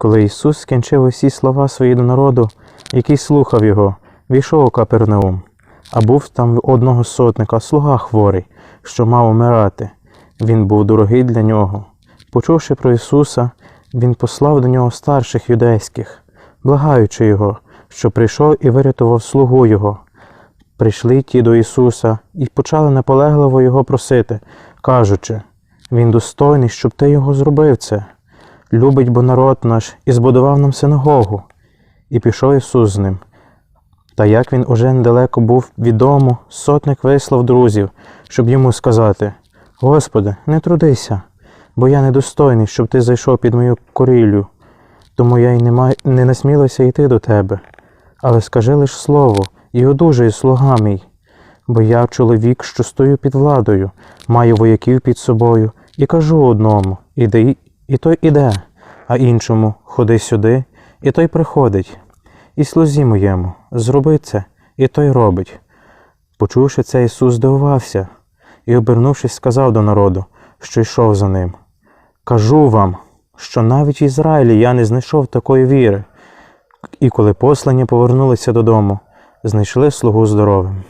Коли Ісус скінчив усі слова свої до народу, який слухав його, війшов у Капернаум, а був там одного сотника слуга хворий, що мав умирати. Він був дорогий для нього. Почувши про Ісуса, він послав до нього старших юдейських, благаючи його, що прийшов і вирятував слугу його. Прийшли ті до Ісуса і почали наполегливо його просити, кажучи, Він достойний, щоб ти його зробив це. Любить бо народ наш і збудував нам синагогу. І пішов Ісус з ним. Та як він уже недалеко був від сотник вислав друзів, щоб йому сказати: Господи, не трудися, бо я недостойний, щоб ти зайшов під мою коріллю, тому я й не, май... не насмілився йти до тебе. Але скажи лиш слово, і одужай слуга мій, бо я чоловік, що стою під владою, маю вояків під собою, і кажу одному іди, і той іде, а іншому ходи сюди, і той приходить. І слузі моєму, зроби це, і той робить. Почувши це, Ісус здивувався і, обернувшись, сказав до народу, що йшов за ним. Кажу вам, що навіть в Ізраїлі я не знайшов такої віри. І коли послані повернулися додому, знайшли слугу здоровим.